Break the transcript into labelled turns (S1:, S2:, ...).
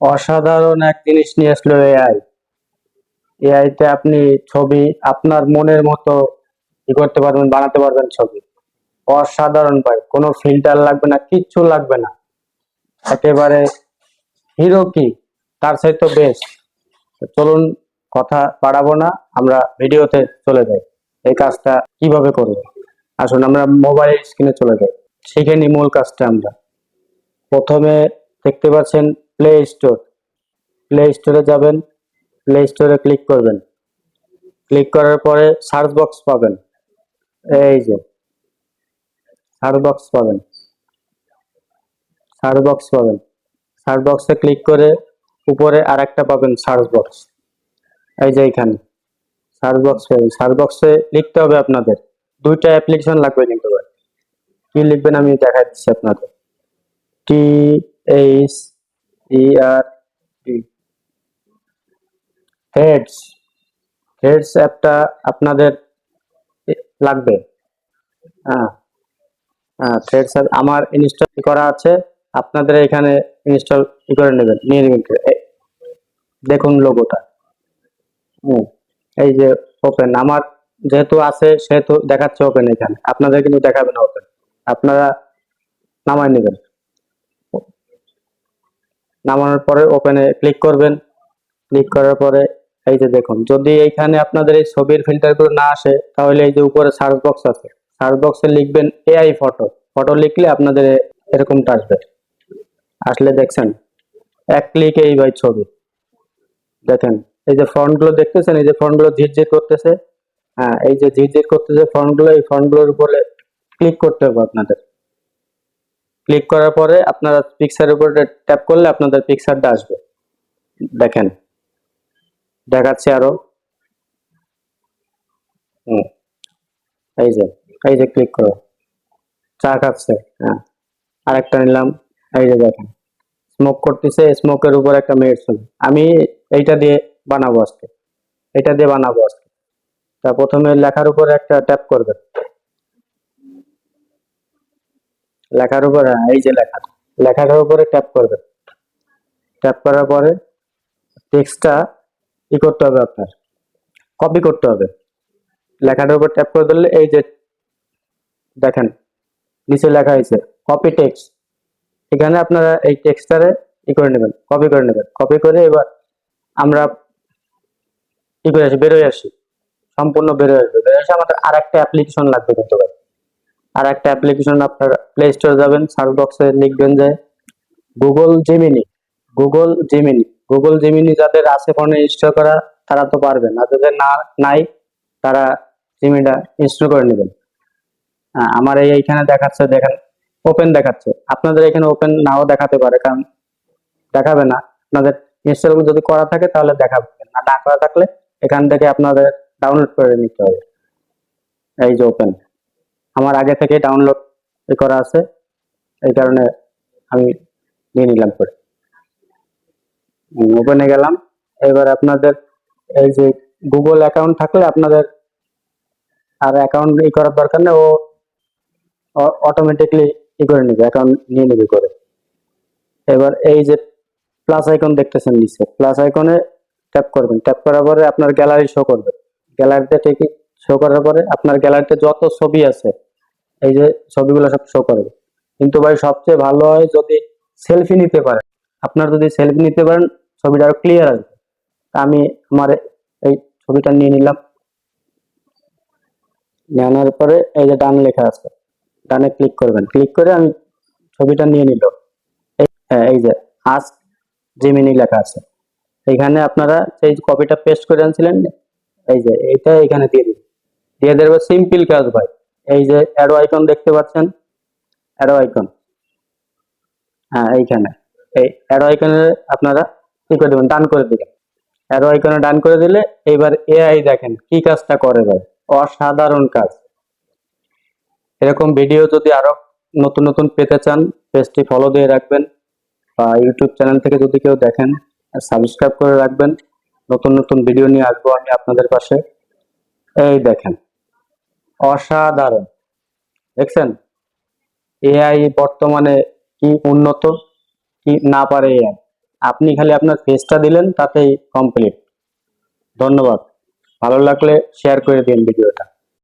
S1: অসাধারণ এক জিনিস নিয়ে আসলো এআই এআই তে আপনি ছবি আপনার মনের মতো ই করতে পারবেন, বানাতে পারবেন ছবি। অসাধারণ ভাই, কোনো ফিল্টার লাগবে না, কিচ্ছু লাগবে না। একেবারে হিরো কি, তার সাথে বেস্ট চলুন কথা বাড়াবো না, আমরা ভিডিওতে চলে যাই। এই কাজটা কীভাবে করব? আসুন আমরা মোবাইল স্ক্রিনে চলে যাই। শিখে নি মূল কাজটা আমরা। প্রথমে দেখতে পাচ্ছেন প্লে স্টোর প্লে স্টোরে যাবেন প্লে স্টোরে ক্লিক করবেন। ক্লিক করার পরে সার্চ বক্স পাবেন। এই যে সার্চ বক্স পাবেন। সার্চ বক্স পাবেন। সার্চ বক্সে ক্লিক করে উপরে আরেকটা পাবেন সার্চ বক্স এই যে এইখানে সার্চ বক্স পাবেন সার্চ বক্সে লিখতে হবে আপনাদের। দুইটা অ্যাপ্লিকেশন লাগবে কিন্তু কি লিখবেন আমি দেখা দিচ্ছি আপনাদের। T H R T threads threads অ্যাপটা আপনাদের লাগবে। হ্যাঁ। হ্যাঁ থ্রেডস আমার ইনস্টল করা আছে। আপনাদের এখানে ইনস্টল করে নেবেন, নিয়ে নেবেন দেখুন লোগোটা হুম, এই যে ওপেন আমার যেহেতু আছে, সেহেতু দেখাচ্ছে ওপেন এখানে। আপনাদের কিন্তু দেখাবে না ওপেন আপনারা নামায় নেবেন। নামানোর পরে ওপেনে ক্লিক করবেন। ক্লিক করার পরে এই যে দেখুন, যদি এইখানে আপনাদের এই ছবির ফিল্টারগুলো না আসে, তাহলে এই যে উপরে সার্চ বক্স আছে। সার্চ বক্সে লিখবেন এআই ফটো ফটো লিখলে আপনাদের এরকমটা আসবে। আসলে দেখছেন, এক ক্লিকে এই ভাই ছবি। দেখেন, এই যে ফন্টগুলো দেখতেছেন, এই যে ফন্টগুলো ঝিরঝির করতেছে। হ্যাঁ এই যে ঝিরঝির করতেছে ফন্টগুলো, এই ফন্টগুলোর উপরে ক্লিক করতে হবে আপনাদের। ক্লিক করার পরে আপনারা পিকচারের উপর ট্যাপ করলে আপনাদের পিকচারটা আসবে। দেখেন, দেখাচ্ছে আরও। এই যে এই যে ক্লিক করো। চা খাচ্ছে হ্যাঁ। আরেকটা নিলাম, এই যে দেখেন স্মোক করতেছে স্মোকের উপর একটা মেয়ের ছবি। আমি এইটা দিয়ে বানাবো আজকে। এটা দিয়ে বানাবো আজকে। তা প্রথমে লেখার উপরে একটা ট্যাপ করবেন। লেখার উপরে, এই যে লেখা, লেখাটার উপরে ট্যাপ করবেন ট্যাপ করার পরে টেক্সটটা ই করতে হবে আপনার কপি করতে হবে। লেখাটার উপর ট্যাপ করে দিলে এই যে, দেখেন, নিচে লেখা হয়েছে কপি টেক্সট এখানে আপনারা এই টেক্সটারে ই করে নেবেন কপি করে নেবেন। কপি করে এবার আমরা ই করে আসি বেরোয় আসি। সম্পূর্ণ বেরোয় আসবে। বেরোয় এসে আমাদের আর একটা অ্যাপ্লিকেশন লাগবে কিন্তু আর একটা অ্যাপ্লিকেশন আপনার প্লে স্টোরে যাবেন সার্চ বক্সে লিখবেন যে Google Gemini Google Gemini Google Gemini যাদের আছে ফোনে ইনস্টল করা, তারা তো পারবেন আর যাদের না, নাই, তারা জিমিনিটা ইনস্টল করে নেবেন। আমার এই এইখানে দেখাচ্ছে, দেখেন ওপেন দেখাচ্ছে। আপনাদের এখানে ওপেন নাও দেখাতে পারে, কারণ দেখাবে না। আপনাদের ইনস্টল যদি করা থাকে, তাহলে দেখাবে। না না করা থাকলে এখান থেকে আপনাদের ডাউনলোড করে নিতে হবে। এই যে ওপেন আমার আগে থেকে ডাউনলোড করা আছে। এই কারণে আমি নিয়ে নিলাম করে ওপেনে গেলাম। এবার আপনাদের এই যে গুগল অ্যাকাউন্ট থাকলে আপনাদের আর অ্যাকাউন্ট ই করার দরকার নেই, ও অটোমেটিকলি ই করে নেবে অ্যাকাউন্ট নিয়ে নেবে করে। এবার এই যে প্লাস আইকন দেখতেছেন নিচে। প্লাস আইকনে ট্যাপ করবেন। ট্যাপ করার পরে আপনার গ্যালারি শো করবে। গ্যালারিতে ঠিকই শো করার পরে আপনার গ্যালারিতে যত ছবি আছে এই যে ছবিগুলো সব শো করবে। কিন্তু ভাই সবচেয়ে ভালো হয় যদি সেলফি নিতে পারেন। আপনার যদি সেলফি নিতে পারেন ছবিটা আরও ক্লিয়ার আসবে। আমি আমার এই ছবিটা নিয়ে নিলাম। নেওয়ার পরে এই যে ডান লেখা আছে ডানে ক্লিক করবেন। ক্লিক করে আমি ছবিটা নিয়ে নিল। এই- হ্যাঁ, এই যে আজ জিমিনি লেখা আছে। এখানে আপনারা সেই কপিটা পেস্ট করে আনছিলেন। এই যে এইটা এখানে দিয়ে দিন। দিয়ে দেবো সিম্পল কাজ ভাই। এই যে অ্যারো আইকন দেখতে পাচ্ছেন? অ্যারো আইকন হ্যাঁ এইখানে। এই অ্যারো আইকনে আপনারা কি করে দেবেন? ডান করে দিবেন। অ্যারো আইকনে ডান করে দিলে এবার এআই দেখেন কি কাজটা করে ভাই। অসাধারণ কাজ। এরকম ভিডিও যদি আরও নতুন নতুন পেতে চান, পেজটি ফলো দিয়ে রাখবেন বা ইউটিউব চ্যানেল থেকে যদি কেউ দেখেন সাবস্ক্রাইব করে রাখবেন। নতুন নতুন ভিডিও নিয়ে আসব আমি আপনাদের পাশে। এই দেখেন। অসাধারণ। দেখছেন? এআই বর্তমানে কি উন্নত, কি না পারে এআই। আপনি খালি আপনার ফেসটা দিলেন, তাতেই কমপ্লিট ধন্যবাদ। ভালো লাগলে শেয়ার করে দিন ভিডিওটা।